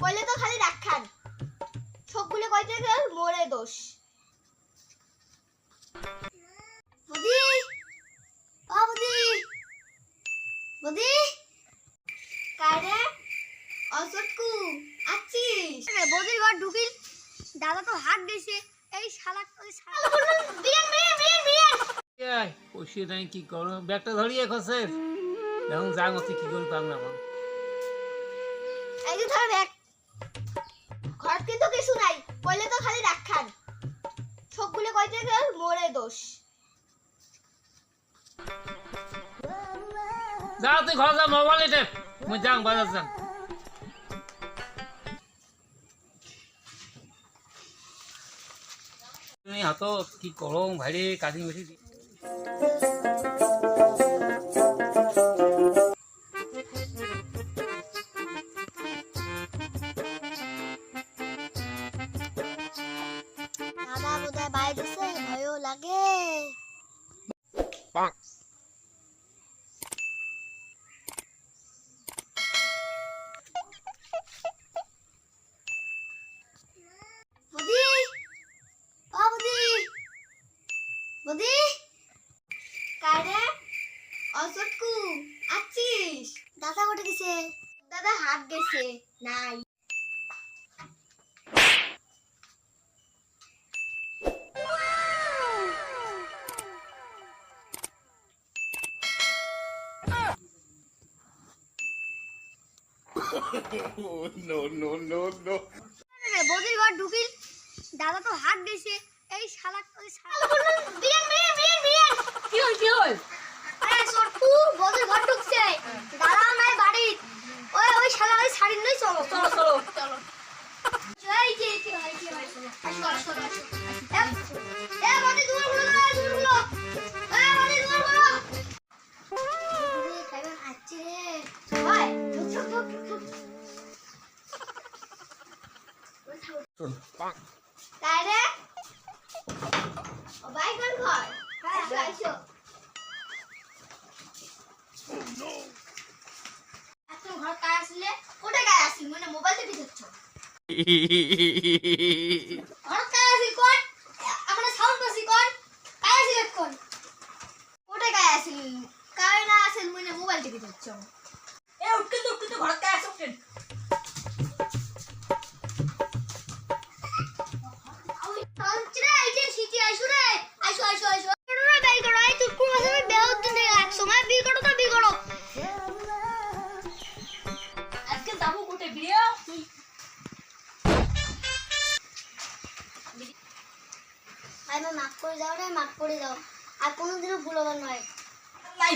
কইলে তো খালি রাখান সবগুলো কইতে গেল মোরে দোষ। বদি? ও বদি? বদি? কারে? অসটকু আছিস? বদির ঘর ঢুকিল দাদা তো হাত দিছে এই শালা ওই শালা। বিয়ান বিয়ান বিয়ান বিয়ান এই পয়সা নাই কি করো? ব্যাগটা ধরিয়ে খসে এখন যা মতো কি করি পাব না। এই যে ধর ব্যাগ। ঘর কিন্তু কিছু নাই কইলে তো খালি সবগুলো গেল? মোরে দোষ। তুই ঘর যা মোবাইল মই যাং বাজার যাং তুমি হাতত কি করো ভাইরে কাজি মেশি লাগে। দাদা কোটে গেছে। দাদা হাত গেছে নাই। রে বদির ঘর ঢুকিল দাদা তো হাত দিয়েছে এই শালা ওই শালা বিয়ান বিয়ান বিয়ান বিয়ান কি হল কি হল আরে সরকু বদির ঘর ঢুকছে দাদা নাই বাড়ি ওই ওই শালা ওই শাড়ি নই চলো চলো চলো চলো এই যে কি হয় কি হয় আসো আসো তাই রে ও ভাই কোন ঘর। আসো আসো। এখন ঘর কাজ আসলে? মানে মোবাইল টিপি দেখছ ঘর কাজ আসলি কোন? আমরা সাউন্ড পাসি কোন? কাজ আসলি কোন? কোথায় কাজ আসলি? কাজ না আসল? মানে মোবাইল টিপি দেখছ এ উঠকে তো উঠকে তো ঘর আই আমার মাফ করে দাও রে, মাফ করে দাও। আর কোনোদিনও ভুল হবে নয় নাই